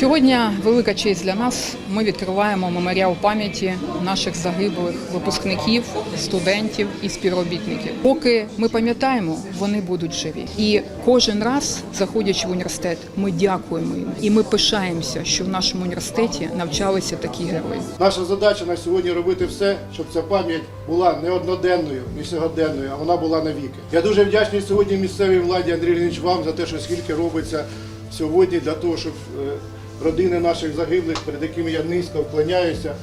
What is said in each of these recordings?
Сьогодні велика честь для нас. Ми відкриваємо меморіал пам'яті наших загиблих випускників, студентів і співробітників. Поки ми пам'ятаємо, вони будуть живі. І кожен раз, заходячи в університет, ми дякуємо їм і ми пишаємося, що в нашому університеті навчалися такі герої. Наша задача на сьогодні робити все, щоб ця пам'ять була не одноденною, не сьогоденною, а вона була навіки. Я дуже вдячний сьогодні місцевій владі Андрій Леонідович вам за те, що скільки робиться сьогодні для того, щоб е, родини наших загиблих, перед якими я низько вклоняюся,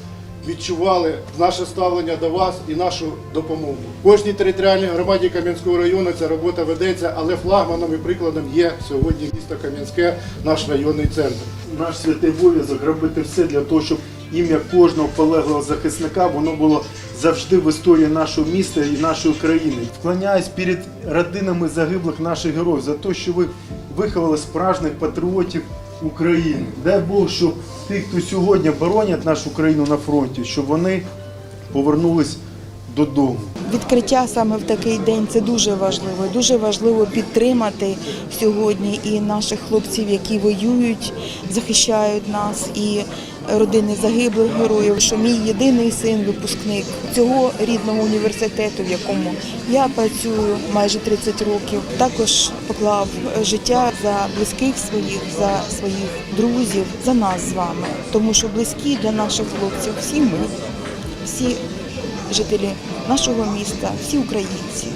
відчували наше ставлення до вас і нашу допомогу. Кожній територіальній громаді Кам'янського району ця робота ведеться, але флагманом і прикладом є сьогодні місто Кам'янське, наш районний центр. наш святий обов'язок робити все для того, щоб ім'я кожного полеглого захисника воно було завжди в історії нашого міста і нашої країни. Вклоняюсь перед родинами загиблих наших героїв за те, що ви виховали справжніх патріотів України. Дай Бог, щоб ті, хто сьогодні боронять нашу країну на фронті, щоб вони повернулись додому. Відкриття саме в такий день це дуже важливо. Дуже важливо підтримати сьогодні і наших хлопців, які воюють, захищають нас, і родини загиблих героїв. Що мій єдиний син, випускник цього рідного університету, в якому я працюю майже 30 років, також поклав життя за близьких своїх, за своїх друзів, за нас з вами, тому що близькі для наших хлопців всі ми, всі жителі нашого міста, всі українці.